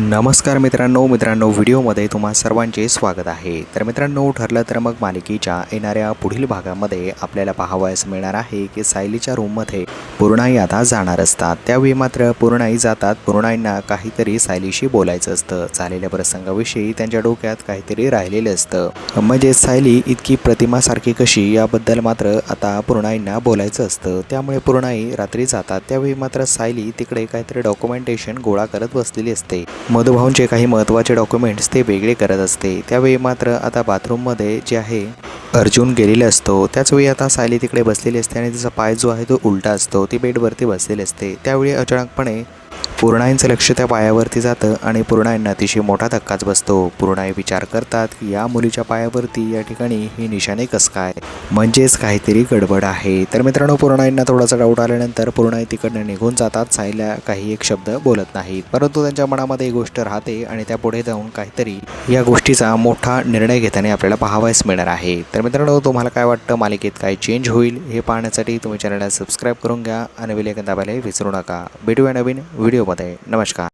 नमस्कार मित्रांनो मित्रांनो व्हिडिओमध्ये तुम्हा सर्वांचे स्वागत आहे. तर मित्रांनो ठरलं तर मग मालिकेच्या येणाऱ्या पुढील भागामध्ये आपल्याला पाहावयास मिळणार आहे की सायलीच्या रूममध्ये पूर्णाई आता जाणार असतात. त्यावेळी मात्र पूर्णाई जातात. पूर्णाईंना काहीतरी सायलीशी बोलायचं असतं. झालेल्या प्रसंगाविषयी त्यांच्या डोक्यात काहीतरी राहिलेलं असतं. म्हणजे सायली इतकी प्रतिमासारखी कशी याबद्दल मात्र आता पूर्णाईंना बोलायचं असतं. त्यामुळे पूर्णाई रात्री जातात. त्यावेळी मात्र सायली तिकडे काहीतरी डॉक्युमेंटेशन गोळा करत बसलेली असते. मधुभाऊंचे काही महत्त्वाचे डॉक्युमेंट्स ते वेगळे करत असते. त्यावेळी मात्र आता बाथरूममध्ये जे आहे अर्जुन गेलेला असतो. त्याचवेळी आता सायली तिकडे बसलेली असते आणि तिचा पाय जो आहे तो उलटा असतो. ती बेडवरती बसलेली असते. त्यावेळी अचानकपणे पूर्णाईंचं लक्ष त्या पायावरती जातं आणि पूर्णाईंना अतिशय मोठा धक्काच बसतो. पूर्णाई विचार करतात की या मुलीच्या पायावरती या ठिकाणी ही निशाने कसं काय? म्हणजेच काहीतरी गडबड आहे. तर मित्रांनो पूर्णाईंना थोडासा डाऊट आल्यानंतर पूर्णाई तिकडनं निघून जातात. सायला काही एक शब्द बोलत नाहीत परंतु त्यांच्या मनामध्ये एक गोष्ट राहते आणि त्या पुढे जाऊन काहीतरी या गोष्टीचा मोठा निर्णय घेताना आपल्याला पाहावायच मिळणार आहे. तर मित्रांनो तुम्हाला काय वाटतं? मालिकेत काय चेंज होईल? हे पाहण्यासाठी तुम्ही चॅनलला सबस्क्राईब करून घ्या आणि विलेखन दाबायला विसरू नका. भेटूया नवीन व्हिडिओ व्हिडिओमध्ये नमस्कार